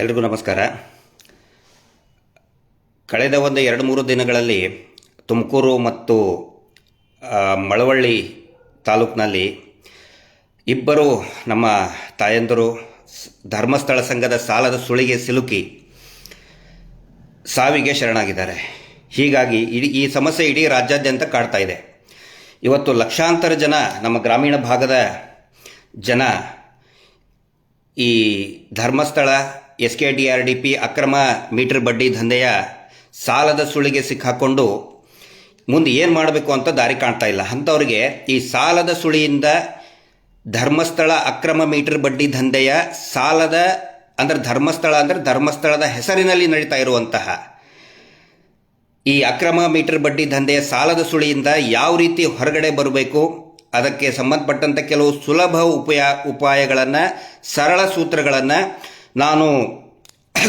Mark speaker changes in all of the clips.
Speaker 1: ಎಲ್ರಿಗೂ ನಮಸ್ಕಾರ. ಕಳೆದ ಒಂದು ಎರಡು ಮೂರು ದಿನಗಳಲ್ಲಿ ತುಮಕೂರು ಮತ್ತು ಮಳವಳ್ಳಿ ತಾಲೂಕಿನಲ್ಲಿ ಇಬ್ಬರು ನಮ್ಮ ತಾಯಂದರು ಧರ್ಮಸ್ಥಳ ಸಂಘದ ಸಾಲದ ಸುಳಿಗೆ ಸಿಲುಕಿ ಸಾವಿಗೆ ಶರಣಾಗಿದ್ದಾರೆ. ಹೀಗಾಗಿ ಇಡೀ, ಈ ಸಮಸ್ಯೆ ಇಡೀ ರಾಜ್ಯಾದ್ಯಂತ ಕಾಡ್ತಾ ಇದೆ. ಇವತ್ತು ಲಕ್ಷಾಂತರ ಜನ ನಮ್ಮ ಗ್ರಾಮೀಣ ಭಾಗದ ಜನ ಈ Dharmasthala S K D R D P ಅಕ್ರಮ ಮೀಟರ್ ಬಡ್ಡಿ ದಂಧೆಯ ಸಾಲದ ಸುಳಿಗೆ ಸಿಕ್ಕಾಕೊಂಡು ಮುಂದೆ ಏನು ಮಾಡಬೇಕು ಅಂತ ದಾರಿ ಕಾಣ್ತಾ ಇಲ್ಲ. ಅಂಥವ್ರಿಗೆ ಈ ಸಾಲದ ಸುಳಿಯಿಂದ ಧರ್ಮಸ್ಥಳ ಅಕ್ರಮ ಮೀಟರ್ ಬಡ್ಡಿ ದಂಧೆಯ ಸಾಲದ ಅಂದರೆ ಧರ್ಮಸ್ಥಳ ಅಂದರೆ ಧರ್ಮಸ್ಥಳದ ಹೆಸರಿನಲ್ಲಿ ನಡೀತಾ ಇರುವಂತಹ ಈ ಅಕ್ರಮ ಮೀಟರ್ ಬಡ್ಡಿ ದಂಧೆಯ ಸಾಲದ ಸುಳಿಯಿಂದ ಯಾವ ರೀತಿ ಹೊರಗಡೆ ಬರಬೇಕು, ಅದಕ್ಕೆ ಸಂಬಂಧಪಟ್ಟಂಥ ಕೆಲವು ಸುಲಭ ಉಪಾಯ, ಉಪಾಯಗಳನ್ನು, ಸರಳ ಸೂತ್ರಗಳನ್ನು ನಾನು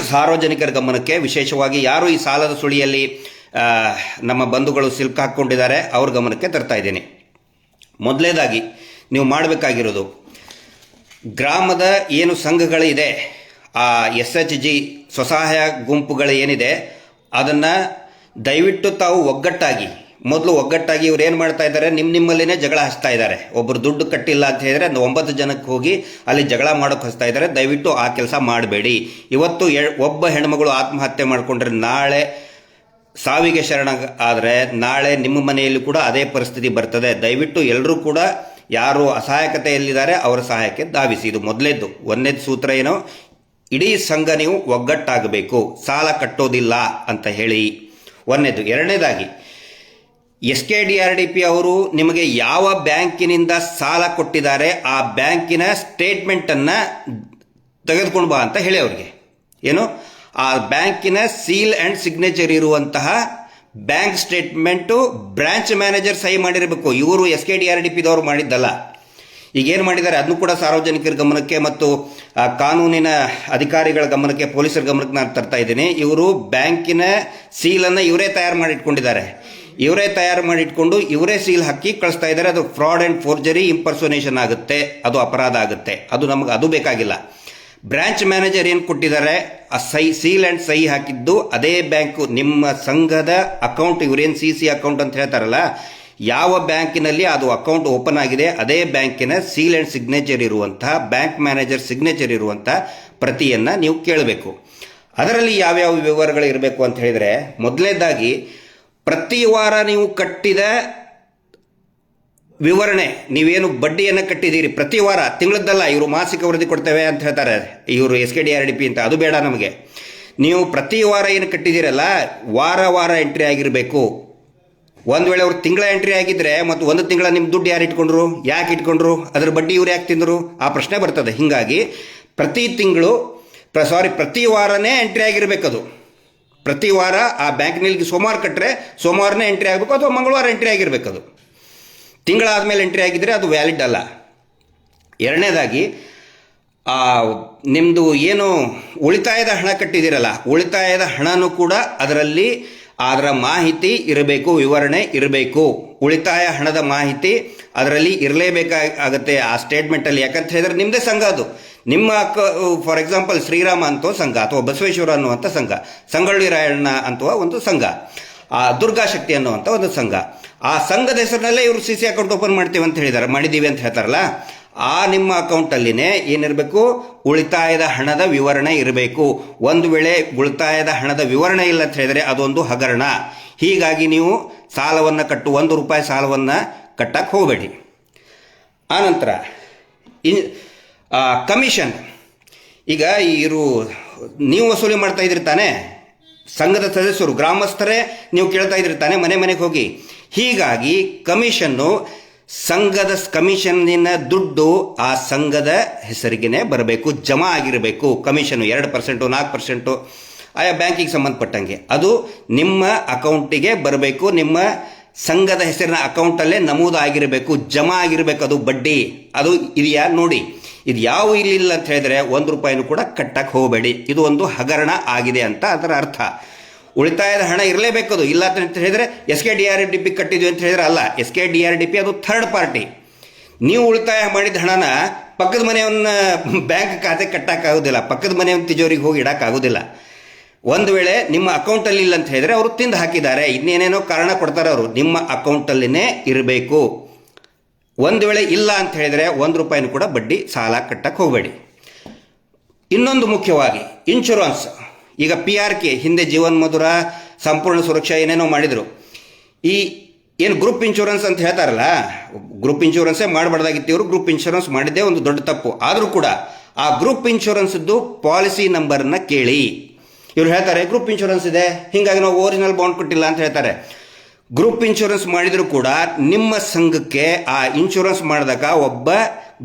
Speaker 1: ಸಾರ್ವಜನಿಕರ ಗಮನಕ್ಕೆ ವಿಶೇಷವಾಗಿ ಯಾರು ಈ ಸಾಲದ ಸುಳಿಯಲ್ಲಿ ನಮ್ಮ ಬಂಧುಗಳು ಸಿಲುಕಾಕೊಂಡಿದ್ದಾರೆ ಅವ್ರ ಗಮನಕ್ಕೆ ತರ್ತಾ ಇದ್ದೀನಿ. ಮೊದಲೇದಾಗಿ ನೀವು ಮಾಡಬೇಕಾಗಿರೋದು, ಗ್ರಾಮದ ಏನು ಸಂಘಗಳಿದೆ, ಆ ಎಸ್ ಎಚ್ ಜಿ ಸ್ವಸಹಾಯ ಗುಂಪುಗಳು ಏನಿದೆ, ಅದನ್ನು ದಯವಿಟ್ಟು ತಾವು ಒಗ್ಗಟ್ಟಾಗಿ ಮೊದಲು ಒಗ್ಗಟ್ಟಾಗಿ ಇವ್ರು ಏನು ಮಾಡ್ತಾ ಇದ್ದಾರೆ? ನಿಮ್ಮ ನಿಮ್ಮಲ್ಲಿನೇ ಜಗಳ ಹಚ್ತಾ ಇದ್ದಾರೆ. ಒಬ್ಬರು ದುಡ್ಡು ಕಟ್ಟಿಲ್ಲ ಅಂತ ಹೇಳಿದರೆ ಒಂಬತ್ತು ಜನಕ್ಕೆ ಹೋಗಿ ಅಲ್ಲಿ ಜಗಳ ಮಾಡೋಕೆ ಹಚ್ತಾ ಇದ್ದಾರೆ. ದಯವಿಟ್ಟು ಆ ಕೆಲಸ ಮಾಡಬೇಡಿ. ಇವತ್ತು ಒಬ್ಬ ಹೆಣ್ಮಗಳು ಆತ್ಮಹತ್ಯೆ ಮಾಡಿಕೊಂಡ್ರೆ ನಾಳೆ ಸಾವಿಗೆ ಶರಣ ಆದರೆ ನಾಳೆ ನಿಮ್ಮ ಮನೆಯಲ್ಲಿ ಕೂಡ ಅದೇ ಪರಿಸ್ಥಿತಿ ಬರ್ತದೆ. ದಯವಿಟ್ಟು ಎಲ್ಲರೂ ಕೂಡ ಯಾರು ಅಸಹಾಯಕತೆಯಲ್ಲಿದ್ದಾರೆ ಅವರ ಸಹಾಯಕ್ಕೆ ಧಾವಿಸಿ. ಇದು ಮೊದಲೇದ್ದು. ಒಂದನೇದು ಸೂತ್ರ ಏನೋ? ಇಡೀ ಸಂಘ ನೀವು ಒಗ್ಗಟ್ಟಾಗಬೇಕು. ಸಾಲ ಕಟ್ಟೋದಿಲ್ಲ ಅಂತ ಹೇಳಿ. ಒಂದನೇದು ಎರಡನೇದಾಗಿ S K D R D P ಅವರು ನಿಮಗೆ ಯಾವ ಬ್ಯಾಂಕಿನಿಂದ ಸಾಲ ಕೊಟ್ಟಿದ್ದಾರೆ, ಆ ಬ್ಯಾಂಕಿನ ಸ್ಟೇಟ್ಮೆಂಟನ್ನು ತೆಗೆದುಕೊಂಡು ಬಾ ಅಂತ ಹೇಳಿ ಅವರಿಗೆ. ಏನು? ಆ ಬ್ಯಾಂಕಿನ ಸೀಲ್ ಆ್ಯಂಡ್ ಸಿಗ್ನೇಚರ್ ಇರುವಂತಹ ಬ್ಯಾಂಕ್ ಸ್ಟೇಟ್ಮೆಂಟು ಬ್ರಾಂಚ್ ಮ್ಯಾನೇಜರ್ ಸಹಿ ಮಾಡಿರಬೇಕು. ಇವರು S K D R D ಪಿದವರು ಮಾಡಿದ್ದಲ್ಲ. ಈಗ ಏನು ಮಾಡಿದ್ದಾರೆ? ಅದನ್ನು ಕೂಡ ಸಾರ್ವಜನಿಕರ ಗಮನಕ್ಕೆ ಮತ್ತು ಕಾನೂನಿನ ಅಧಿಕಾರಿಗಳ ಗಮನಕ್ಕೆ, ಪೊಲೀಸರ ಗಮನಕ್ಕೆ ನಾನು ತರ್ತಾ ಇದ್ದೀನಿ. ಇವರು ಬ್ಯಾಂಕಿನ ಸೀಲನ್ನು ಇವರೇ ತಯಾರು ಮಾಡಿ ಇಟ್ಕೊಂಡಿದ್ದಾರೆ ಇವರೇ ತಯಾರು ಮಾಡಿ ಇಟ್ಕೊಂಡು ಇವರೇ ಸೀಲ್ ಹಾಕಿ ಕಳಿಸ್ತಾ ಇದ್ದಾರೆ. ಅದು ಫ್ರಾಡ್ ಆ್ಯಂಡ್ ಫೋರ್ಜರಿ ಇಂಪರ್ಸೋನೇಷನ್ ಆಗುತ್ತೆ. ಅದು ಅಪರಾಧ ಆಗುತ್ತೆ. ಅದು ನಮಗೆ ಅದು ಬೇಕಾಗಿಲ್ಲ. ಬ್ರಾಂಚ್ ಮ್ಯಾನೇಜರ್ ಏನು ಕೊಟ್ಟಿದ್ದಾರೆ? ಆ ಸೈ, ಸೀಲ್ ಆ್ಯಂಡ್ ಸಹಿ ಹಾಕಿದ್ದು ಅದೇ ಬ್ಯಾಂಕು ನಿಮ್ಮ ಸಂಘದ ಅಕೌಂಟ್ ಇವರೇನು ಸಿ ಸಿ ಅಕೌಂಟ್ ಅಂತ ಹೇಳ್ತಾರಲ್ಲ, ಯಾವ ಬ್ಯಾಂಕಿನಲ್ಲಿ ಅದು ಅಕೌಂಟ್ ಓಪನ್ ಆಗಿದೆ, ಅದೇ ಬ್ಯಾಂಕಿನ ಸೀಲ್ ಆ್ಯಂಡ್ ಸಿಗ್ನೇಚರ್ ಇರುವಂತಹ, ಬ್ಯಾಂಕ್ ಮ್ಯಾನೇಜರ್ ಸಿಗ್ನೇಚರ್ ಇರುವಂಥ ಪ್ರತಿಯನ್ನು ನೀವು ಕೇಳಬೇಕು. ಅದರಲ್ಲಿ ಯಾವ್ಯಾವ ವಿವರಗಳು ಇರಬೇಕು ಅಂತ ಹೇಳಿದರೆ ಮೊದಲನೇದಾಗಿ ಪ್ರತಿ ವಾರ ನೀವು ಕಟ್ಟಿದ ವಿವರಣೆ, ನೀವೇನು ಬಡ್ಡಿಯನ್ನು ಕಟ್ಟಿದ್ದೀರಿ ಪ್ರತಿ ವಾರ, ತಿಂಗಳದ್ದಲ್ಲ, ಇವರು ಮಾಸಿಕ ವರದಿ ಕೊಡ್ತೇವೆ ಅಂತ ಹೇಳ್ತಾರೆ. ಇವರು S K D R D P ಅಂತ, ಅದು ಬೇಡ ನಮಗೆ. ನೀವು ಪ್ರತಿ ವಾರ ಏನು ಕಟ್ಟಿದ್ದೀರಲ್ಲ, ವಾರ ವಾರ ಎಂಟ್ರಿ ಆಗಿರಬೇಕು. ಒಂದು ವೇಳೆ ಅವ್ರು ತಿಂಗಳ ಎಂಟ್ರಿ ಆಗಿದ್ರೆ, ಮತ್ತು ಒಂದು ತಿಂಗಳ ನಿಮ್ಮ ದುಡ್ಡು ಯಾರು ಇಟ್ಕೊಂಡ್ರು, ಯಾಕೆ ಇಟ್ಕೊಂಡ್ರು, ಅದ್ರ ಬಡ್ಡಿ ಇವ್ರು ಯಾಕೆ ತಿಂದರು, ಆ ಪ್ರಶ್ನೆ ಬರ್ತದೆ. ಹೀಗಾಗಿ ಪ್ರತಿ ತಿಂಗಳು ಸಾರಿ ಪ್ರತಿ ವಾರನೇ ಎಂಟ್ರಿ ಆಗಿರಬೇಕದು. ಪ್ರತಿ ವಾರ ಆ ಬ್ಯಾಂಕ್ನಲ್ಲಿ ಸೋಮವಾರ ಕಟ್ಟರೆ ಸೋಮವಾರನೇ ಎಂಟ್ರಿ ಆಗಬೇಕು ಅಥವಾ ಮಂಗಳವಾರ ಎಂಟ್ರಿ ಆಗಿರಬೇಕು ಆಗಿರಬೇಕದು ತಿಂಗಳಾದಮೇಲೆ ಎಂಟ್ರಿ ಆಗಿದ್ದರೆ ಅದು ವ್ಯಾಲಿಡ್ ಅಲ್ಲ. ಎರಡನೇದಾಗಿ ನಿಮ್ಮದು ಏನು ಉಳಿತಾಯದ ಹಣ ಕಟ್ಟಿದ್ದೀರಲ್ಲ, ಉಳಿತಾಯದ ಹಣನೂ ಕೂಡ ಅದರಲ್ಲಿ ಅದರ ಮಾಹಿತಿ ಇರಬೇಕು, ವಿವರಣೆ ಇರಬೇಕು. ಉಳಿತಾಯ ಹಣದ ಮಾಹಿತಿ ಅದರಲ್ಲಿ ಇರಲೇಬೇಕಾಗುತ್ತೆ ಆ ಸ್ಟೇಟ್ಮೆಂಟಲ್ಲಿ ಯಾಕಂತ ಹೇಳಿದ್ರೆ ನಿಮ್ಮದೇ ಸಂಘ ಅದು. ನಿಮ್ಮ ಅಕ್ಕ ಫಾರ್ ಎಕ್ಸಾಂಪಲ್ ಶ್ರೀರಾಮ ಅಂತ ಸಂಘ ಅಥವಾ ಬಸವೇಶ್ವರ ಅನ್ನುವಂಥ ಸಂಘ, ಸಂಗೊಳ್ಳಿ ರಾಯಣ್ಣ ಅಂತುವ ಒಂದು ಸಂಘ, ಆ ದುರ್ಗಾಶಕ್ತಿ ಅನ್ನುವಂಥ ಒಂದು ಸಂಘ. ಆ ಸಂಘದ ಹೆಸರಿನಲ್ಲೇ ಇವರು ಸಿ ಸಿ ಅಕೌಂಟ್ ಓಪನ್ ಮಾಡ್ತೀವಿ ಅಂತ ಹೇಳಿದ್ದಾರೆ ಮಾಡಿದ್ದೀವಿ ಅಂತ ಹೇಳ್ತಾರಲ್ಲ, ಆ ನಿಮ್ಮ ಅಕೌಂಟಲ್ಲಿನೇ ಏನಿರಬೇಕು, ಉಳಿತಾಯದ ಹಣದ ವಿವರಣೆ ಇರಬೇಕು. ಒಂದು ವೇಳೆ ಉಳಿತಾಯದ ಹಣದ ವಿವರಣೆ ಇಲ್ಲ ಅಂತ ಹೇಳಿದರೆ ಅದೊಂದು ಹಗರಣ. ಹೀಗಾಗಿ ನೀವು ಸಾಲವನ್ನು ಕಟ್ಟು, ಒಂದು ರೂಪಾಯಿ ಸಾಲವನ್ನು ಕಟ್ಟಕ್ಕೆ ಹೋಗಬೇಡಿ. ಆನಂತರ, ಇನ್ ಕಮಿಷನ್. ಈಗ ಇವರು, ನೀವು ವಸೂಲಿ ಮಾಡ್ತಾ ಇದ್ರಿ ತಾನೇ? ಸಂಘದ ಸದಸ್ಯರು, ಗ್ರಾಮಸ್ಥರೇ ನೀವು ಕೇಳ್ತಾ ಇದ್ರಿ ತಾನೆ ಮನೆ ಮನೆಗೆ ಹೋಗಿ? ಹೀಗಾಗಿ ಕಮಿಷನ್ನು, ಸಂಘದ ಕಮಿಷನ್ನಿನ ದುಡ್ಡು ಆ ಸಂಘದ ಹೆಸರಿಗೆನೇ ಬರಬೇಕು, ಜಮಾ ಆಗಿರಬೇಕು. ಕಮಿಷನ್ನು ಎರಡು ಪರ್ಸೆಂಟು, ನಾಲ್ಕು ಪರ್ಸೆಂಟು, ಆಯಾ ಬ್ಯಾಂಕಿಗೆ ಸಂಬಂಧಪಟ್ಟಂಗೆ. ಅದು ನಿಮ್ಮ ಅಕೌಂಟಿಗೆ ಬರಬೇಕು, ನಿಮ್ಮ ಸಂಘದ ಹೆಸರಿನ ಅಕೌಂಟಲ್ಲೇ ನಮೂದು ಆಗಿರಬೇಕು, ಜಮಾ ಆಗಿರಬೇಕು ಅದು ಬಡ್ಡಿ. ಅದು ಇದೆಯಾ? ನೋಡಿ. ಇದು ಯಾವ ಇಲ್ಲಿಲ್ಲ ಅಂತ ಹೇಳಿದ್ರೆ ಒಂದು ರೂಪಾಯಿನೂ ಕೂಡ ಕಟ್ಟಕ್ಕೆ ಹೋಗಬೇಡಿ. ಇದು ಒಂದು ಹಗರಣ ಆಗಿದೆ ಅಂತ ಅದರ ಅರ್ಥ. ಉಳಿತಾಯದ ಹಣ ಇರಲೇಬೇಕು ಅದು. ಇಲ್ಲ ಅಂತ ಹೇಳಿದ್ರೆ S K D R D P ಕಟ್ಟಿದ್ವಿ ಅಂತ ಹೇಳಿದ್ರೆ ಅಲ್ಲ. S K D R D P ಅದು ಥರ್ಡ್ ಪಾರ್ಟಿ ನೀವು ಉಳಿತಾಯ ಮಾಡಿದ ಹಣನ ಪಕ್ಕದ ಮನೆಯವನ್ನ ಬ್ಯಾಂಕ್ ಖಾತೆ ಕಟ್ಟಕ್ಕಾಗೋದಿಲ್ಲ ಪಕ್ಕದ ಮನೆಯವನ್ನ ತಿಜೋರಿಗೆ ಹೋಗಿ ಇಡಕ್ಕಾಗೋದಿಲ್ಲ. ಒಂದು ವೇಳೆ ನಿಮ್ಮ ಅಕೌಂಟಲ್ಲಿ ಇಲ್ಲ ಅಂತ ಹೇಳಿದ್ರೆ ಅವರು ತಿಂದು ಹಾಕಿದ್ದಾರೆ. ಇನ್ನೇನೇನೋ ಕಾರಣ ಕೊಡ್ತಾರೆ ಅವರು. ನಿಮ್ಮ ಅಕೌಂಟಲ್ಲಿನೇ ಇರಬೇಕು. ಒಂದು ವೇಳೆ ಇಲ್ಲ ಅಂತ ಹೇಳಿದರೆ ಒಂದು ರೂಪಾಯಿನೂ ಕೂಡ ಬಡ್ಡಿ ಸಾಲ ಕಟ್ಟಕ್ಕೆ ಹೋಗಬೇಡಿ. ಇನ್ನೊಂದು ಮುಖ್ಯವಾಗಿ ಇನ್ಶೂರೆನ್ಸ್ ಈಗ ಪಿ ಆರ್ ಕೆ ಹಿಂದೆ ಜೀವನ್ ಮಧುರ, ಸಂಪೂರ್ಣ ಸುರಕ್ಷಾ ಏನೇನೋ ಮಾಡಿದರು. ಈ ಏನು ಗ್ರೂಪ್ ಇನ್ಶೂರೆನ್ಸ್ ಅಂತ ಹೇಳ್ತಾರಲ್ಲ ಗ್ರೂಪ್ ಇನ್ಶೂರೆನ್ಸೇ ಮಾಡಬಾರ್ದಾಗಿತ್ತು ಇವರು ಗ್ರೂಪ್ ಇನ್ಶೂರೆನ್ಸ್ ಮಾಡಿದ್ದೇ ಒಂದು ದೊಡ್ಡ ತಪ್ಪು. ಆದರೂ ಕೂಡ ಆ ಗ್ರೂಪ್ ಇನ್ಶೂರೆನ್ಸ್ದು ಪಾಲಿಸಿ ನಂಬರನ್ನ ಕೇಳಿ. ಇವ್ರು ಹೇಳ್ತಾರೆ ಗ್ರೂಪ್ ಇನ್ಶೂರೆನ್ಸ್ ಇದೆ, ಹೀಗಾಗಿ ನಾವು ಓರಿಜಿನಲ್ ಬಾಂಡ್ ಕೊಟ್ಟಿಲ್ಲ ಅಂತ ಹೇಳ್ತಾರೆ. ಗ್ರೂಪ್ ಇನ್ಶೂರೆನ್ಸ್ ಮಾಡಿದರೂ ಕೂಡ ನಿಮ್ಮ ಸಂಘಕ್ಕೆ ಆ ಇನ್ಶೂರೆನ್ಸ್ ಮಾಡಿದಾಗ ಒಬ್ಬ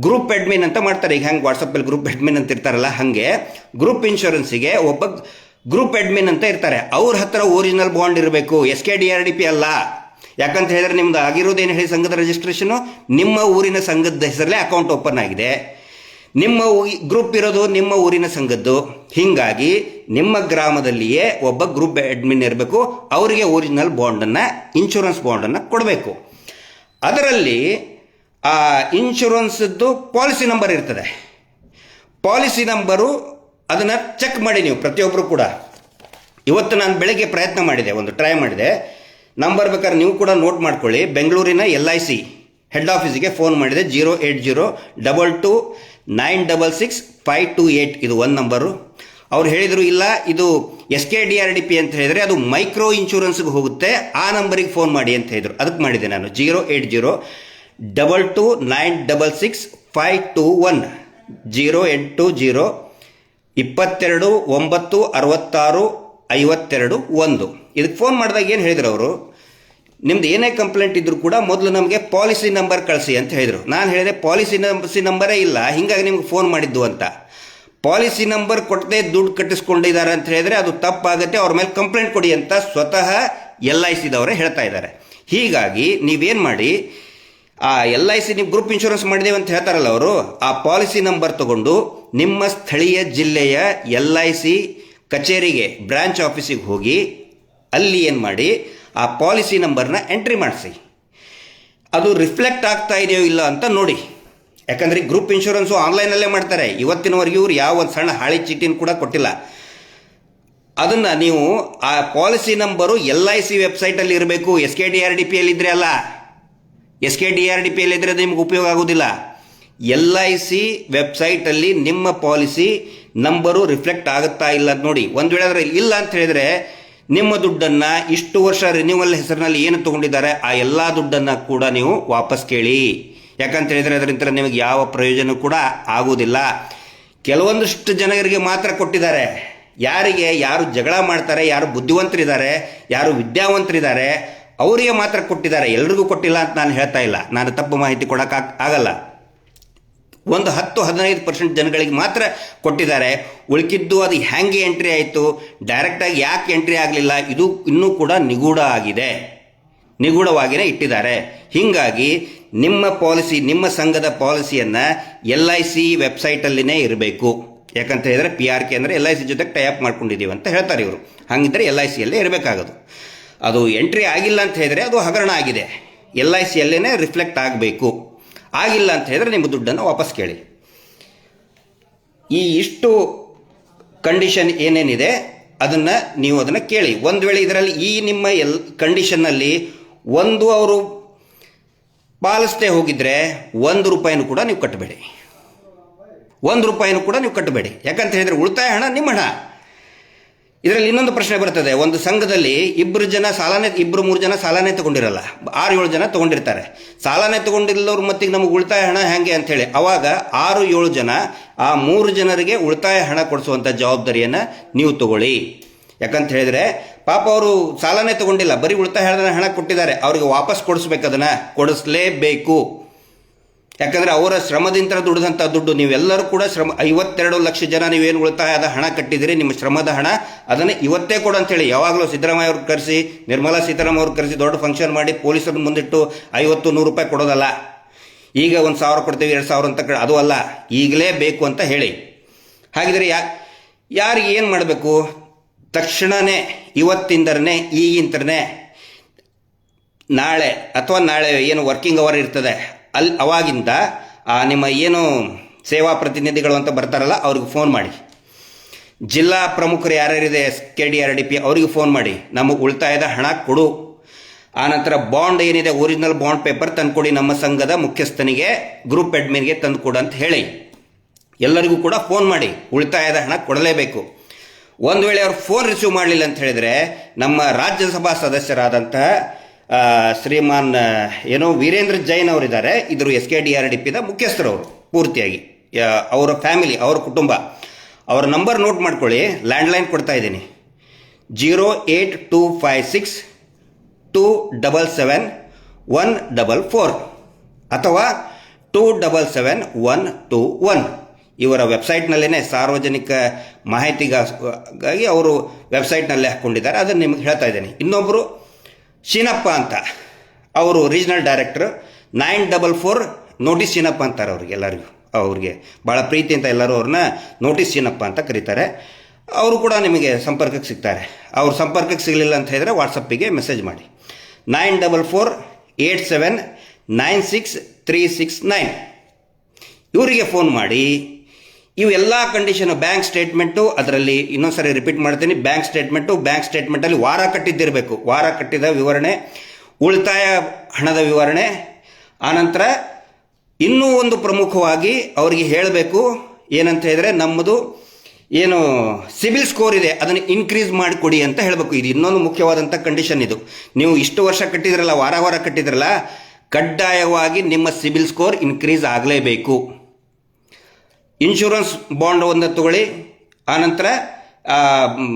Speaker 1: ಗ್ರೂಪ್ ಅಡ್ಮಿನ್ ಅಂತ ಮಾಡ್ತಾರೆ. ಈಗ ಹೆಂಗೆ ವಾಟ್ಸಪ್ಪಲ್ಲಿ ಗ್ರೂಪ್ ಅಡ್ಮಿನ್ ಅಂತ ಇರ್ತಾರಲ್ಲ, ಹಾಗೆ ಗ್ರೂಪ್ ಇನ್ಶೂರೆನ್ಸಿಗೆ ಒಬ್ಬ ಗ್ರೂಪ್ ಅಡ್ಮಿನ್ ಅಂತ ಇರ್ತಾರೆ. ಅವ್ರ ಹತ್ರ ಓರಿಜಿನಲ್ ಬಾಂಡ್ ಇರಬೇಕು S K D R D P ಅಲ್ಲ. ಯಾಕಂತ ಹೇಳಿದ್ರೆ ನಿಮ್ದು ಆಗಿರೋದೇನು ಹೇಳಿ, ಸಂಘದ ರಿಜಿಸ್ಟ್ರೇಷನು ನಿಮ್ಮ ಊರಿನ ಸಂಘದ ಹೆಸರಲ್ಲೇ ಅಕೌಂಟ್ ಓಪನ್ ಆಗಿದೆ. ನಿಮ್ಮ ಗ್ರೂಪ್ ಇರೋದು ನಿಮ್ಮ ಊರಿನ ಸಂಘದ್ದು. ಹೀಗಾಗಿ ನಿಮ್ಮ ಗ್ರಾಮದಲ್ಲಿಯೇ ಒಬ್ಬ ಗ್ರೂಪ್ ಅಡ್ಮಿನ್ ಇರಬೇಕು. ಅವರಿಗೆ ಒರಿಜಿನಲ್ ಬಾಂಡನ್ನು ಇನ್ಶೂರೆನ್ಸ್ ಬಾಂಡನ್ನು ಕೊಡಬೇಕು. ಅದರಲ್ಲಿ, ಆ ಇನ್ಶೂರೆನ್ಸ್ದು ಪಾಲಿಸಿ ನಂಬರ್ ಇರ್ತದೆ. ಪಾಲಿಸಿ ನಂಬರು ಅದನ್ನು ಚೆಕ್ ಮಾಡಿ ನೀವು ಪ್ರತಿಯೊಬ್ಬರು ಕೂಡ. ಇವತ್ತು ನಾನು ಬೆಳಗ್ಗೆ ಪ್ರಯತ್ನ ಮಾಡಿದೆ, ಒಂದು ಟ್ರೈ ಮಾಡಿದೆ. ನಂಬರ್ ಬೇಕಾದ್ರೆ ನೀವು ಕೂಡ ನೋಟ್ ಮಾಡ್ಕೊಳ್ಳಿ. ಬೆಂಗಳೂರಿನ ಎಲ್ ಐ ಸಿ ಹೆಡ್ ಆಫೀಸಿಗೆ ಫೋನ್ ಮಾಡಿದೆ zero eight zero double two nine double six five two eight ಇದು ಒಂದು ನಂಬರು. ಅವ್ರು ಹೇಳಿದರು, ಇಲ್ಲ, ಇದು S K D R D P ಅಂತ ಹೇಳಿದರೆ ಅದು ಮೈಕ್ರೋ ಇನ್ಶೂರೆನ್ಸ್ಗೆ ಹೋಗುತ್ತೆ, ಆ ನಂಬರಿಗೆ ಫೋನ್ ಮಾಡಿ ಅಂತ ಹೇಳಿದರು. ಅದಕ್ಕೆ ಮಾಡಿದೆ ನಾನು. Zero eight zero double two nine double six five two one. Zero ಎಂಟು ಜೀರೋ ಇಪ್ಪತ್ತೆರಡು ಒಂಬತ್ತು ಅರವತ್ತಾರು ಐವತ್ತೆರಡು ಒಂದು. ಇದಕ್ಕೆ ಫೋನ್ ಮಾಡಿದಾಗ ಏನು ಹೇಳಿದ್ರು ಅವರು? ನಿಮ್ದು ಏನೇ ಕಂಪ್ಲೇಂಟ್ ಇದ್ದರೂ ಕೂಡ ಮೊದಲು ನಮಗೆ ಪಾಲಿಸಿ ನಂಬರ್ ಕಳಿಸಿ ಅಂತ ಹೇಳಿದರು. ನಾನು ಹೇಳಿದೆ ಪಾಲಿಸಿ ನಂಬರ್ಸಿ ನಂಬರೇ ಇಲ್ಲ, ಹೀಗಾಗಿ ನಿಮ್ಗೆ ಫೋನ್ ಮಾಡಿದ್ದು ಅಂತ. ಪಾಲಿಸಿ ನಂಬರ್ ಕೊಟ್ಟದೆ ದುಡ್ಡು ಕಟ್ಟಿಸ್ಕೊಂಡಿದ್ದಾರೆ ಅಂತ ಹೇಳಿದರೆ ಅದು ತಪ್ಪಾಗುತ್ತೆ, ಅವ್ರ ಮೇಲೆ ಕಂಪ್ಲೇಂಟ್ ಕೊಡಿ ಅಂತ ಸ್ವತಃ ಎಲ್ ಐ ಸಿದವರೇ ಹೇಳ್ತಾ ಇದ್ದಾರೆ. ಹೀಗಾಗಿ ನೀವೇನು ಮಾಡಿ, ಆ ಎಲ್ ಐ ಸಿ ನೀವು ಗ್ರೂಪ್ ಇನ್ಶೂರೆನ್ಸ್ ಮಾಡಿದೇವೆ ಅಂತ ಹೇಳ್ತಾರಲ್ಲ ಅವರು, ಆ ಪಾಲಿಸಿ ನಂಬರ್ ತಗೊಂಡು ನಿಮ್ಮ ಸ್ಥಳೀಯ ಜಿಲ್ಲೆಯ ಎಲ್ ಐ ಸಿ ಕಚೇರಿಗೆ ಬ್ರಾಂಚ್ ಆಫೀಸಿಗೆ ಹೋಗಿ ಅಲ್ಲಿ ಏನು ಮಾಡಿ ಆ ಪಾಲಿಸಿ ನಂಬರ್ನ ಎಂಟ್ರಿ ಮಾಡಿಸಿ. ಅದು ರಿಫ್ಲೆಕ್ಟ್ ಆಗ್ತಾ ಇದೆಯೋ ಇಲ್ಲ ಅಂತ ನೋಡಿ. ಯಾಕಂದರೆ ಗ್ರೂಪ್ ಇನ್ಶೂರೆನ್ಸು ಆನ್ಲೈನಲ್ಲೇ ಮಾಡ್ತಾರೆ. ಇವತ್ತಿನವರೆಗೂ ಇವರು ಯಾವ ಒಂದು ಸಣ್ಣ ಹಾಳಿ ಚೀಟಿನ ಕೂಡ ಕೊಟ್ಟಿಲ್ಲ. ಅದನ್ನು ನೀವು ಆ policy number L I C ವೆಬ್ಸೈಟಲ್ಲಿ ಇರಬೇಕು. S K D R D ಪಿಯಲ್ಲಿ ಇದ್ರೆ ಅಲ್ಲ. S K D R D ಪಿಯಲ್ಲಿ ಇದ್ದರೆ ನಿಮ್ಗೆ ಉಪಯೋಗ ಆಗೋದಿಲ್ಲ. ಎಲ್ ಐ ಸಿ ವೆಬ್ಸೈಟಲ್ಲಿ ನಿಮ್ಮ ಪಾಲಿಸಿ ನಂಬರು ರಿಫ್ಲೆಕ್ಟ್ ಆಗುತ್ತಾ ಇಲ್ಲ ನೋಡಿ. ಒಂದು ವೇಳೆ ಅದರಲ್ಲಿ ಇಲ್ಲ ಅಂತ ಹೇಳಿದ್ರೆ ನಿಮ್ಮ ದುಡ್ಡನ್ನು ಇಷ್ಟು ವರ್ಷ ರಿನ್ಯೂವಲ್ ಹೆಸರಿನಲ್ಲಿ ಏನು ತಗೊಂಡಿದ್ದಾರೆ, ಆ ಎಲ್ಲ ದುಡ್ಡನ್ನು ಕೂಡ ನೀವು ವಾಪಸ್ ಕೇಳಿ. ಯಾಕಂತ ಹೇಳಿದ್ರೆ ಅದರಿಂದ ನಿಮಗೆ ಯಾವ ಪ್ರಯೋಜನ ಕೂಡ ಆಗುವುದಿಲ್ಲ. ಕೆಲವೊಂದಷ್ಟು ಜನರಿಗೆ ಮಾತ್ರ ಕೊಟ್ಟಿದ್ದಾರೆ. ಯಾರಿಗೆ ಯಾರು ಜಗಳ ಮಾಡ್ತಾರೆ, ಯಾರು ಬುದ್ಧಿವಂತರಿದ್ದಾರೆ, ಯಾರು ವಿದ್ಯಾವಂತರಿದ್ದಾರೆ, ಅವರಿಗೆ ಮಾತ್ರ ಕೊಟ್ಟಿದ್ದಾರೆ. ಎಲ್ರಿಗೂ ಕೊಟ್ಟಿಲ್ಲ ಅಂತ ನಾನು ಹೇಳ್ತಾ ಇಲ್ಲ. ನಾನು ತಪ್ಪು ಮಾಹಿತಿ ಕೊಡೋಕೆ ಆಗಲ್ಲ. ಒಂದು ಹತ್ತು ಹದಿನೈದು ಪರ್ಸೆಂಟ್ ಜನಗಳಿಗೆ ಮಾತ್ರ ಕೊಟ್ಟಿದ್ದಾರೆ. ಉಳಿಕಿದ್ದು ಅದು ಹ್ಯಾಂಗೆ ಎಂಟ್ರಿ ಆಯಿತು? ಡೈರೆಕ್ಟಾಗಿ ಯಾಕೆ ಎಂಟ್ರಿ ಆಗಲಿಲ್ಲ? ಇದು ಇನ್ನೂ ಕೂಡ ನಿಗೂಢ ಆಗಿದೆ. ನಿಗೂಢವಾಗಿಯೇ ಇಟ್ಟಿದ್ದಾರೆ. ಹೀಗಾಗಿ ನಿಮ್ಮ ಪಾಲಿಸಿ ನಿಮ್ಮ ಸಂಘದ ಪಾಲಿಸಿಯನ್ನು ಎಲ್ ಐ ಸಿ ವೆಬ್ಸೈಟಲ್ಲಿನೇ ಇರಬೇಕು. ಯಾಕಂತ ಹೇಳಿದ್ರೆ ಪಿ ಆರ್ ಕೆ ಅಂದರೆ ಎಲ್ ಐ ಸಿ ಜೊತೆಗೆ ಟೈಅಪ್ ಮಾಡ್ಕೊಂಡಿದ್ದೀವಿ ಅಂತ ಹೇಳ್ತಾರೆ ಇವರು. ಹಾಗಿದ್ದರೆ ಎಲ್ ಐ ಸಿಯಲ್ಲೇ ಇರಬೇಕಾಗೋದು. ಅದು ಎಂಟ್ರಿ ಆಗಿಲ್ಲ ಅಂತ ಹೇಳಿದರೆ ಅದು ಹಗರಣ ಆಗಿದೆ. ಎಲ್ ಐ ಸಿಯಲ್ಲೇ ರಿಫ್ಲೆಕ್ಟ್ ಆಗಬೇಕು. ಆಗಿಲ್ಲ ಅಂತ ಹೇಳಿದ್ರೆ ನಿಮ್ಮ ದುಡ್ಡನ್ನು ವಾಪಸ್ ಕೇಳಿ. ಈ ಇಷ್ಟು ಕಂಡೀಷನ್ ಏನೇನಿದೆ, ಅದನ್ನು ನೀವು ಅದನ್ನು ಕೇಳಿ. ಒಂದು ವೇಳೆ ಇದರಲ್ಲಿ ಈ ನಿಮ್ಮ ಎಲ್ ಕಂಡೀಷನ್ನಲ್ಲಿ ಒಂದು ಅವರು ಪಾಲಿಸದೆ ಹೋಗಿದ್ರೆ ಒಂದು ರೂಪಾಯಿನೂ ಕೂಡ ನೀವು ಕಟ್ಟಬೇಡಿ. ಒಂದು ರೂಪಾಯಿನೂ ಕೂಡ ನೀವು ಕಟ್ಟಬೇಡಿ. ಯಾಕಂತ ಹೇಳಿದ್ರೆ ಉಳಿತಾಯ ಹಣ ನಿಮ್ಮ ಹಣ. ಇದರಲ್ಲಿ ಇನ್ನೊಂದು ಪ್ರಶ್ನೆ ಬರ್ತದೆ. ಒಂದು ಸಂಘದಲ್ಲಿ ಇಬ್ಬರು ಜನ ಸಾಲನೇ ಇಬ್ಬರು ಮೂರು ಜನ ಸಾಲನೇ ತಗೊಂಡಿರಲ್ಲ. ಆರು ಏಳು ಜನ ತಗೊಂಡಿರ್ತಾರೆ. ಸಾಲನೇ ತಗೊಂಡಿಲ್ಲವ್ರು ಮತ್ತೀಗ ನಮಗೆ ಉಳಿತಾಯ ಹಣ ಹೇಗೆ ಅಂಥೇಳಿ. ಅವಾಗ ಆರು ಏಳು ಜನ ಆ ಮೂರು ಜನರಿಗೆ ಉಳಿತಾಯ ಹಣ ಕೊಡಿಸುವಂಥ ಜವಾಬ್ದಾರಿಯನ್ನು ನೀವು ತಗೊಳ್ಳಿ. ಯಾಕಂತ ಹೇಳಿದ್ರೆ, ಪಾಪ ಅವರು ಸಾಲನೇ ತಗೊಂಡಿಲ್ಲ. ಬರೀ ಉಳಿತಾಯ ಹಣ ಕೊಟ್ಟಿದ್ದಾರೆ. ಅವರಿಗೆ ವಾಪಸ್ ಕೊಡಿಸ್ಬೇಕು ಅದನ್ನು. ಕೊಡಿಸ್ಲೇಬೇಕು. ಯಾಕಂದರೆ ಅವರ ಶ್ರಮದಿಂದ ದುಡಿದಂಥ ದುಡ್ಡು, ನೀವೆಲ್ಲರೂ ಕೂಡ ಶ್ರಮ, ಐವತ್ತೆರಡು ಲಕ್ಷ ಜನ ನೀವೇನು ಆದ ಹಣ ಕಟ್ಟಿದ್ದೀರಿ, ನಿಮ್ಮ ಶ್ರಮದ ಹಣ, ಅದನ್ನು ಇವತ್ತೇ ಕೊಡು ಅಂತೇಳಿ ಯಾವಾಗಲೂ ಸಿದ್ದರಾಮಯ್ಯ ಅವ್ರಿಗೆ ಕರೆಸಿ, ನಿರ್ಮಲಾ ಸೀತಾರಾಮ ಅವ್ರಿಗೆ ಕರೆಸಿ ದೊಡ್ಡ ಫಂಕ್ಷನ್ ಮಾಡಿ ಪೊಲೀಸರ ಮುಂದಿಟ್ಟು ಐವತ್ತು ನೂರು ರೂಪಾಯಿ ಕೊಡೋದಲ್ಲ. ಈಗ ಒಂದು ಸಾವಿರ ಕೊಡ್ತೀವಿ, ಎರಡು ಸಾವಿರ ಅಂತ ಅದು ಅಲ್ಲ, ಈಗಲೇ ಬೇಕು ಅಂತ ಹೇಳಿ. ಹಾಗಿದ್ರೆ ಯಾ, ಯಾರಿಗೆ ಏನು ಮಾಡಬೇಕು? ತಕ್ಷಣವೇ ಇವತ್ತಿಂದರನೇ, ಈಗಿಂತರನೇ, ನಾಳೆ, ಅಥವಾ ನಾಳೆ ಏನು ವರ್ಕಿಂಗ್ ಅವರ್ ಇರ್ತದೆ ಅಲ್ಲಿ ಅವಾಗಿಂದ ನಿಮ್ಮ ಏನು ಸೇವಾ ಪ್ರತಿನಿಧಿಗಳು ಅಂತ ಬರ್ತಾರಲ್ಲ, ಅವ್ರಿಗೆ ಫೋನ್ ಮಾಡಿ. ಜಿಲ್ಲಾ ಪ್ರಮುಖರು ಯಾರ್ಯಾರಿದೆ S K D R, D P, ಅವರಿಗೆ ಫೋನ್ ಮಾಡಿ. ನಮಗೆ ಉಳಿತಾಯದ ಹಣ ಕೊಡು. ಆನಂತರ ಬಾಂಡ್ ಏನಿದೆ ಒರಿಜಿನಲ್ ಬಾಂಡ್ ಪೇಪರ್ ತಂದುಕೊಡಿ ನಮ್ಮ ಸಂಘದ ಮುಖ್ಯಸ್ಥನಿಗೆ ಗ್ರೂಪ್ ಅಡ್ಮಿನ್ಗೆ ತಂದುಕೊಡು ಅಂತ ಹೇಳಿ. ಎಲ್ಲರಿಗೂ ಕೂಡ ಫೋನ್ ಮಾಡಿ. ಉಳಿತಾಯದ ಹಣ ಕೊಡಲೇಬೇಕು. ಒಂದು ವೇಳೆ ಅವ್ರು ಫೋನ್ ರಿಸೀವ್ ಮಾಡಲಿಲ್ಲ ಅಂತ ಹೇಳಿದರೆ, ನಮ್ಮ ರಾಜ್ಯಸಭಾ ಸದಸ್ಯರಾದಂತಹ ಶ್ರೀಮಾನ್ ಏನೋ ವೀರೇಂದ್ರ ಜೈನ್ ಅವರಿದ್ದಾರೆ. ಇದ್ರು S K D R D ಪಿದ ಮುಖ್ಯಸ್ಥರವರು ಪೂರ್ತಿಯಾಗಿ. ಅವರ ಫ್ಯಾಮಿಲಿ, ಅವರ ಕುಟುಂಬ. ಅವರ ನಂಬರ್ ನೋಟ್ ಮಾಡ್ಕೊಳ್ಳಿ. ಲ್ಯಾಂಡ್ಲೈನ್ ಕೊಡ್ತಾ ಇದ್ದೀನಿ. Zero eight two five six two double seven one double four ಅಥವಾ two double seven one two one. ಇವರ ವೆಬ್ಸೈಟ್ನಲ್ಲೇ ಸಾರ್ವಜನಿಕ ಮಾಹಿತಿಗಾಗಿ ಅವರು ವೆಬ್ಸೈಟ್ನಲ್ಲೇ ಹಾಕ್ಕೊಂಡಿದ್ದಾರೆ ಅದನ್ನು ನಿಮಗೆ ಹೇಳ್ತಾ ಇದ್ದೀನಿ. ಇನ್ನೊಬ್ಬರು ಶೀನಪ್ಪ ಅಂತ. ಅವರು regional director nine double four notice Sheenappa ಅಂತಾರೆ ಅವ್ರಿಗೆ ಎಲ್ಲರಿಗೂ. ಅವ್ರಿಗೆ ಭಾಳ ಪ್ರೀತಿ ಅಂತ ಎಲ್ಲರೂ ಅವ್ರನ್ನ ನೋಟಿಸ್ ಶೀನಪ್ಪ ಅಂತ ಕರೀತಾರೆ. ಅವರು ಕೂಡ ನಿಮಗೆ ಸಂಪರ್ಕಕ್ಕೆ ಸಿಗ್ತಾರೆ. ಅವ್ರ ಸಂಪರ್ಕಕ್ಕೆ ಸಿಗಲಿಲ್ಲ ಅಂತ ಹೇಳಿದರೆ ವಾಟ್ಸಪ್ಪಿಗೆ ಮೆಸೇಜ್ ಮಾಡಿ. Nine double four eight seven nine six three six nine ಇವರಿಗೆ ಫೋನ್ ಮಾಡಿ. ಇವೆಲ್ಲ ಕಂಡೀಷನ್ ಬ್ಯಾಂಕ್ ಸ್ಟೇಟ್ಮೆಂಟು ಅದರಲ್ಲಿ ಇನ್ನೊಂದ್ಸರಿ ರಿಪೀಟ್ ಮಾಡ್ತೀನಿ. ಬ್ಯಾಂಕ್ ಸ್ಟೇಟ್ಮೆಂಟು ಬ್ಯಾಂಕ್ ಸ್ಟೇಟ್ಮೆಂಟಲ್ಲಿ ವಾರ ಕಟ್ಟಿದ್ದಿರಬೇಕು. ವಾರ ಕಟ್ಟಿದ ವಿವರಣೆ, ಉಳಿತಾಯ ಹಣದ ವಿವರಣೆ, ಆನಂತರ ಇನ್ನೂ ಒಂದು ಪ್ರಮುಖವಾಗಿ ಅವರಿಗೆ ಹೇಳಬೇಕು, ಏನಂತ ಹೇಳಿದರೆ ನಮ್ಮದು ಏನು ಸಿಬಿಲ್ ಸ್ಕೋರ್ ಇದೆ, ಅದನ್ನು ಇನ್ಕ್ರೀಸ್ ಮಾಡಿಕೊಡಿ ಅಂತ ಹೇಳಬೇಕು. ಇದು ಇನ್ನೊಂದು ಮುಖ್ಯವಾದಂಥ ಕಂಡೀಷನ್ ಇದು. ನೀವು ಇಷ್ಟು ವರ್ಷ ಕಟ್ಟಿದ್ರಲ್ಲ, ವಾರ ವಾರ ಕಟ್ಟಿದ್ರಲ್ಲ, ಕಡ್ಡಾಯವಾಗಿ ನಿಮ್ಮ ಸಿಬಿಲ್ ಸ್ಕೋರ್ ಇನ್ಕ್ರೀಸ್ ಆಗಲೇಬೇಕು. ಇನ್ಶೂರೆನ್ಸ್ ಬಾಂಡ್ ಒಂದು ತಗೊಳ್ಳಿ. ಆನಂತರ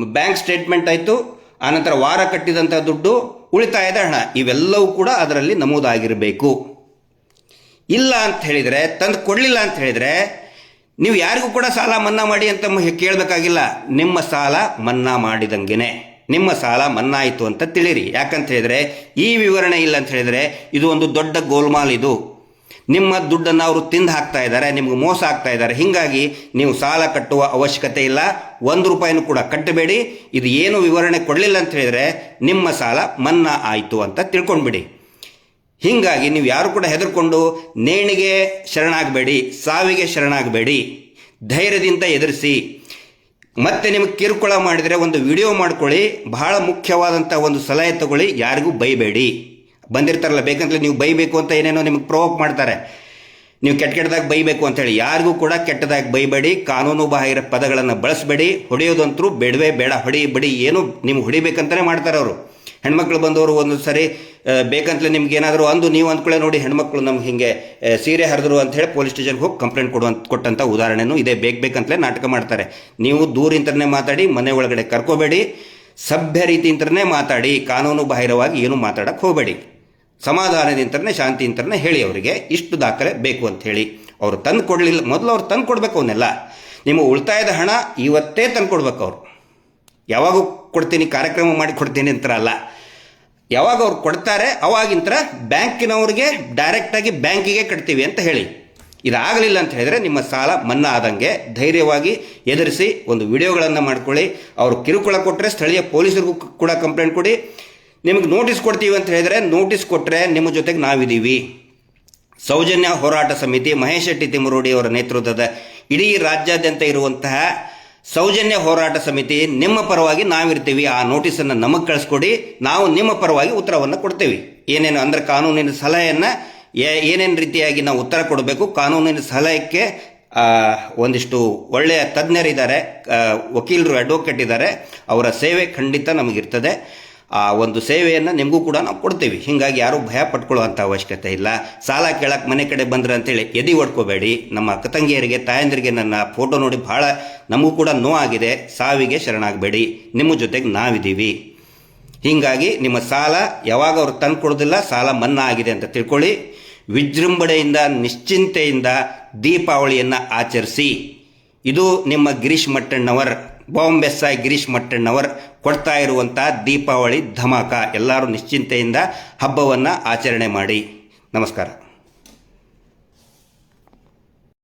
Speaker 1: ಬ್ಯಾಂಕ್ ಸ್ಟೇಟ್ಮೆಂಟ್ ಆಯಿತು. ಆನಂತರ ವಾರ ಕಟ್ಟಿದಂಥ ದುಡ್ಡು, ಉಳಿತಾಯದ ಹಣ, ಇವೆಲ್ಲವೂ ಕೂಡ ಅದರಲ್ಲಿ ನಮೂದಾಗಿರಬೇಕು. ಇಲ್ಲ ಅಂತ ಹೇಳಿದರೆ, ತಂದು ಕೊಡಲಿಲ್ಲ ಅಂತ ಹೇಳಿದರೆ, ನೀವು ಯಾರಿಗೂ ಕೂಡ ಸಾಲ ಮನ್ನಾ ಮಾಡಿ ಅಂತ ಕೇಳಬೇಕಾಗಿಲ್ಲ. ನಿಮ್ಮ ಸಾಲ ಮನ್ನಾ ಮಾಡಿದಂಗೆನೆ. ನಿಮ್ಮ ಸಾಲ ಮನ್ನಾ ಆಯಿತು ಅಂತ ತಿಳಿರಿ. ಯಾಕಂತ ಹೇಳಿದರೆ, ಈ ವಿವರಣೆ ಇಲ್ಲ ಅಂತ ಹೇಳಿದರೆ, ಇದು ಒಂದು ದೊಡ್ಡ ಗೋಲ್ಮಾಲ್ ಇದು. ನಿಮ್ಮ ದುಡ್ಡನ್ನು ಅವರು ತಿಂದು ಹಾಕ್ತಾ ಇದ್ದಾರೆ, ನಿಮ್ಗೆ ಮೋಸ ಆಗ್ತಾ ಇದ್ದಾರೆ. ಹೀಗಾಗಿ ನೀವು ಸಾಲ ಕಟ್ಟುವ ಅವಶ್ಯಕತೆ ಇಲ್ಲ. ಒಂದು ರೂಪಾಯಿನೂ ಕೂಡ ಕಟ್ಟಬೇಡಿ. ಇದು ಏನು ವಿವರಣೆ ಕೊಡಲಿಲ್ಲ ಅಂತ ಹೇಳಿದರೆ ನಿಮ್ಮ ಸಾಲ ಮನ್ನಾ ಆಯಿತು ಅಂತ ತಿಳ್ಕೊಂಡ್ಬಿಡಿ. ಹೀಗಾಗಿ ನೀವು ಯಾರು ಕೂಡ ಹೆದರ್ಕೊಂಡು ನೇಣಿಗೆ ಶರಣಾಗಬೇಡಿ, ಸಾವಿಗೆ ಶರಣಾಗಬೇಡಿ. ಧೈರ್ಯದಿಂದ ಎದುರಿಸಿ ಮತ್ತೆ ನಿಮಗೆ ಕಿರುಕುಳ ಮಾಡಿದರೆ ಒಂದು ವಿಡಿಯೋ ಮಾಡ್ಕೊಳ್ಳಿ. ಬಹಳ ಮುಖ್ಯವಾದಂಥ ಒಂದು ಸಲಹೆ ತಗೊಳ್ಳಿ. ಯಾರಿಗೂ ಬೈಬೇಡಿ. ಬಂದಿರ್ತಾರಲ್ಲ, ಬೇಕಂತಲೇ ನೀವು ಬೈಬೇಕು ಅಂತ ಏನೇನೋ ನಿಮಗೆ ಪ್ರೊವೋಕ್ ಮಾಡ್ತಾರೆ. ನೀವು ಕೆಟ್ಟ ಕೆಟ್ಟದಾಗ ಬೈಬೇಕು ಅಂತೇಳಿ ಯಾರಿಗೂ ಕೂಡ ಕೆಟ್ಟದಾಗಿ ಬೈಬೇಡಿ, ಕಾನೂನು ಬಾಹಿರ ಪದಗಳನ್ನು ಬಳಸಬೇಡಿ, ಹೊಡೆಯೋದಂತರೂ ಬೇಡವೇ ಬೇಡ. ಹೊಡಿ ಬಡಿ ಏನು ನಿಮ್ಗೆ ಹೊಡಿಬೇಕಂತಲೇ ಮಾಡ್ತಾರೆ ಅವರು. ಹೆಣ್ಮಕ್ಳು ಬಂದವರು ಒಂದು ಸರಿ ಬೇಕಂತಲೇ ನಿಮ್ಗೆ ಏನಾದರೂ ಅಂದು ನೀವು ಅಂದ್ಕೊಳ್ಳೆ ನೋಡಿ, ಹೆಣ್ಮಕ್ಳು ನಮ್ಗೆ ಹಿಂಗೆ ಸೀರೆ ಹರಿದ್ರು ಅಂತ ಹೇಳಿ ಪೊಲೀಸ್ ಸ್ಟೇಷನ್ಗೆ ಹೋಗಿ ಕಂಪ್ಲೇಂಟ್ ಕೊಡುವಂತ ಕೊಟ್ಟಂಥ ಉದಾಹರಣೆನೂ ಇದೆ. ಬೇಕು ಬೇಕಂತಲೇ ನಾಟಕ ಮಾಡ್ತಾರೆ. ನೀವು ದೂರಿಂತನೇ ಮಾತಾಡಿ, ಮನೆ ಒಳಗಡೆ ಕರ್ಕೋಬೇಡಿ, ಸಭ್ಯ ರೀತಿಯಿಂದನೇ ಮಾತಾಡಿ, ಕಾನೂನು ಬಾಹಿರವಾಗಿ ಏನು ಮಾತಾಡಕ್ಕೆ ಹೋಗಬೇಡಿ. ಸಮಾಧಾನದಿಂತನೇ ಶಾಂತಿಯಿಂತನೇ ಹೇಳಿ ಅವರಿಗೆ, ಇಷ್ಟು ದಾಖಲೆ ಬೇಕು ಅಂತ ಹೇಳಿ. ಅವರು ತಂದು ಕೊಡಲಿಲ್ಲ. ಮೊದಲು ಅವ್ರು ತಂದು ಕೊಡಬೇಕು ಅವನ್ನೆಲ್ಲ. ನಿಮ್ಮ ಉಳಿತಾಯದ ಹಣ ಇವತ್ತೇ ತಂದು ಕೊಡ್ಬೇಕು ಅವರು. ಯಾವಾಗ ಕೊಡ್ತೀನಿ, ಕಾರ್ಯಕ್ರಮ ಮಾಡಿ ಕೊಡ್ತೀನಿ ಅಂತ ಅಲ್ಲ. ಯಾವಾಗ ಅವ್ರು ಕೊಡ್ತಾರೆ, ಅವಾಗಿಂತರ ಬ್ಯಾಂಕಿನವ್ರಿಗೆ ಡೈರೆಕ್ಟಾಗಿ ಬ್ಯಾಂಕಿಗೆ ಕಟ್ತೀವಿ ಅಂತ ಹೇಳಿ. ಇದಾಗಲಿಲ್ಲ ಅಂತ ಹೇಳಿದರೆ ನಿಮ್ಮ ಸಾಲ ಮನ್ನಾ ಆದಂಗೆ ಧೈರ್ಯವಾಗಿ ಎದುರಿಸಿ ಒಂದು ವಿಡಿಯೋಗಳನ್ನು ಮಾಡ್ಕೊಳ್ಳಿ. ಅವರು ಕಿರುಕುಳ ಕೊಟ್ಟರೆ ಸ್ಥಳೀಯ ಪೊಲೀಸರಿಗೂ ಕೂಡ ಕಂಪ್ಲೇಂಟ್ ಕೊಡಿ. ನಿಮಗೆ ನೋಟಿಸ್ ಕೊಡ್ತೀವಿ ಅಂತ ಹೇಳಿದರೆ ನೋಟಿಸ್ ಕೊಟ್ಟರೆ ನಿಮ್ಮ ಜೊತೆಗೆ ನಾವಿದ್ದೀವಿ. ಸೌಜನ್ಯ ಹೋರಾಟ ಸಮಿತಿ ಮಹೇಶ್ ಶೆಟ್ಟಿ ತಿಮ್ಮರೂಡಿ ಅವರ ನೇತೃತ್ವದ ಇಡೀ ರಾಜ್ಯಾದ್ಯಂತ ಇರುವಂತಹ ಸೌಜನ್ಯ ಹೋರಾಟ ಸಮಿತಿ ನಿಮ್ಮ ಪರವಾಗಿ ನಾವಿರ್ತೀವಿ. ಆ ನೋಟಿಸನ್ನು ನಮಗೆ ಕಳಿಸ್ಕೊಡಿ. ನಾವು ನಿಮ್ಮ ಪರವಾಗಿ ಉತ್ತರವನ್ನು ಕೊಡ್ತೇವೆ. ಏನೇನು ಅಂದರೆ ಕಾನೂನಿನ ಸಲಹೆಯನ್ನು ಏನೇನು ರೀತಿಯಾಗಿ ನಾವು ಉತ್ತರ ಕೊಡಬೇಕು, ಕಾನೂನಿನ ಸಲಹೆಗೆ ಒಂದಿಷ್ಟು ಒಳ್ಳೆಯ ತಜ್ಞರಿದ್ದಾರೆ ವಕೀಲರು ಅಡ್ವೊಕೇಟ್ ಇದ್ದಾರೆ. ಅವರ ಸೇವೆ ಖಂಡಿತ ನಮಗಿರ್ತದೆ. ಆ ಒಂದು ಸೇವೆಯನ್ನು ನಿಮಗೂ ಕೂಡ ನಾವು ಕೊಡ್ತೀವಿ. ಹೀಗಾಗಿ ಯಾರೂ ಭಯ ಪಟ್ಕೊಳ್ಳುವಂಥ ಅವಶ್ಯಕತೆ ಇಲ್ಲ. ಸಾಲ ಕೇಳಕ್ಕೆ ಮನೆ ಕಡೆ ಬಂದ್ರೆ ಅಂತೇಳಿ ಎದಿ ಹೊಡ್ಕೋಬೇಡಿ. ನಮ್ಮ ಅಕ್ಕ ತಂಗಿಯರಿಗೆ ತಾಯಂದಿರಿಗೆ ನನ್ನ ಫೋಟೋ ನೋಡಿ ಭಾಳ ನಮಗೂ ಕೂಡ ನೋವಾಗಿದೆ ಸಾವಿಗೆ ಶರಣಾಗಬೇಡಿ. ನಿಮ್ಮ ಜೊತೆಗೆ ನಾವಿದ್ದೀವಿ. ಹೀಗಾಗಿ ನಿಮ್ಮ ಸಾಲ ಯಾವಾಗ ಅವ್ರು ತಂದು ಕೊಡೋದಿಲ್ಲ, ಸಾಲ ಮನ್ನಾ ಆಗಿದೆ ಅಂತ ತಿಳ್ಕೊಳ್ಳಿ. ವಿಜೃಂಭಣೆಯಿಂದ, ನಿಶ್ಚಿಂತೆಯಿಂದ ದೀಪಾವಳಿಯನ್ನು ಆಚರಿಸಿ. ಇದು ನಿಮ್ಮ ಗಿರೀಶ್ ಮಟ್ಟಣ್ಣವರ್ ಬಾಂಬೆ ಗಿರೀಶ್ ಮಟ್ಟಣ್ಣವರ್ ಕೊಡ್ತಾ ಇರುವಂಥ ದೀಪಾವಳಿ ಧಮಾಕ. ಎಲ್ಲರೂ ನಿಶ್ಚಿಂತೆಯಿಂದ ಹಬ್ಬವನ್ನು ಆಚರಣೆ ಮಾಡಿ. ನಮಸ್ಕಾರ.